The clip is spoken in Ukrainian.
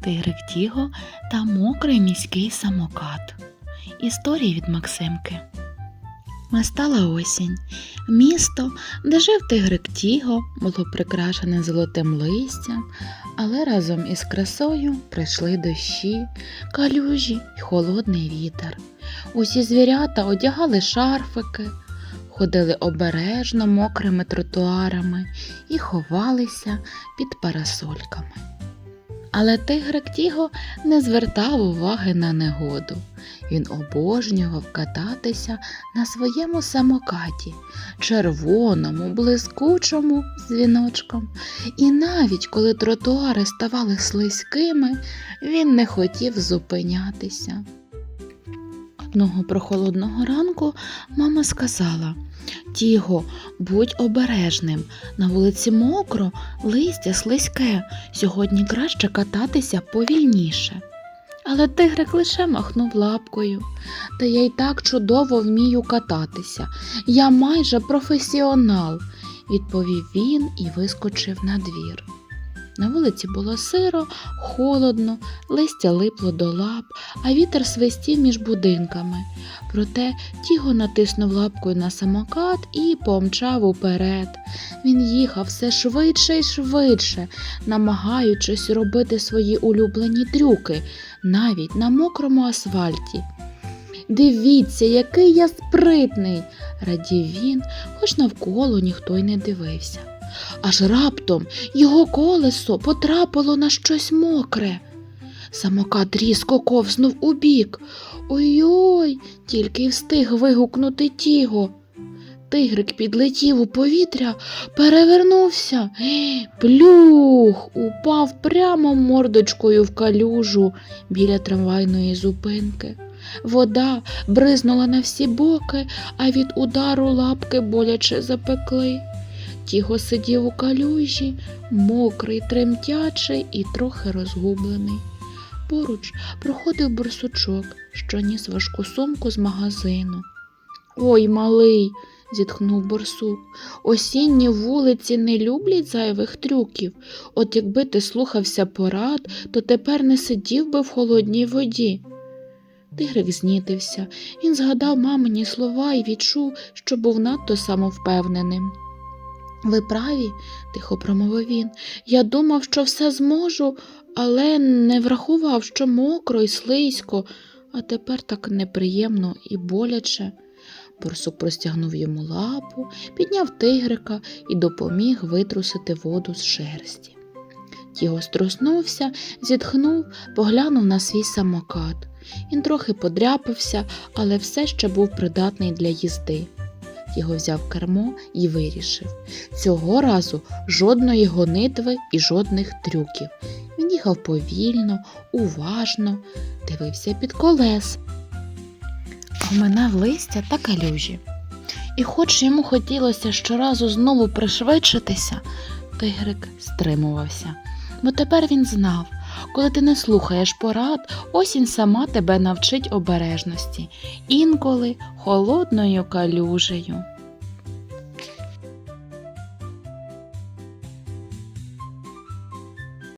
Тигрик Тіго та мокрий міський самокат. Історії від Максимки. Настала осінь. Місто, де жив тигрик Тіго, було прикрашене золотим листям, але разом із красою прийшли дощі, калюжі й холодний вітер. Усі звірята одягали шарфики, ходили обережно мокрими тротуарами і ховалися під парасольками. Але тигрик Тіго не звертав уваги на негоду. Він обожнював кататися на своєму самокаті, червоному, блискучому дзвіночком. І навіть коли тротуари ставали слизькими, він не хотів зупинятися. Одного прохолодного ранку мама сказала Тіго, будь обережним. На вулиці мокро, листя слизьке. Сьогодні краще кататися повільніше. Але тигрик лише махнув лапкою. Та я й так чудово вмію кататися. Я майже професіонал, відповів він і вискочив на двір. На вулиці було сиро, холодно, листя липло до лап, а вітер свистів між будинками. Проте Тіго натиснув лапкою на самокат і помчав уперед. Він їхав все швидше і швидше, намагаючись робити свої улюблені трюки, навіть на мокрому асфальті. Дивіться, який я спритний, радів він, хоч навколо ніхто й не дивився. Аж раптом його колесо потрапило на щось мокре. Самокат різко ковзнув у бік. Ой-ой, тільки й встиг вигукнути Тіго. Тигрик підлетів у повітря, перевернувся. Плюх! Упав прямо мордочкою в калюжу біля трамвайної зупинки. Вода бризнула на всі боки, а від удару лапки боляче запекли. Тіго сидів у калюжі, мокрий, тремтячий і трохи розгублений. Поруч проходив борсучок, що ніс важку сумку з магазину. Ой, малий, зітхнув борсук. Осінні вулиці не люблять зайвих трюків. От якби ти слухався порад, то тепер не сидів би в холодній воді. Тигрик знітився. Він згадав мамині слова і відчув, що був надто самовпевненим. Ви праві, тихо промовив він. Я думав, що все зможу, але не врахував, що мокро і слизько, а тепер так неприємно і боляче. Борсук простягнув йому лапу, підняв тигрика і допоміг витрусити воду з шерсті. Тіго струснувся, зітхнув, поглянув на свій самокат. Він трохи подряпався, але все ще був придатний для їзди. Його взяв кермо і вирішив. Цього разу жодної гонитви і жодних трюків. Він їхав повільно, уважно, дивився під колес, оминав листя та калюжі. І хоч йому хотілося щоразу знову пришвидшитися, тигрик стримувався. Бо тепер він знав, коли ти не слухаєш порад, осінь сама тебе навчить обережності, інколи холодною калюжею.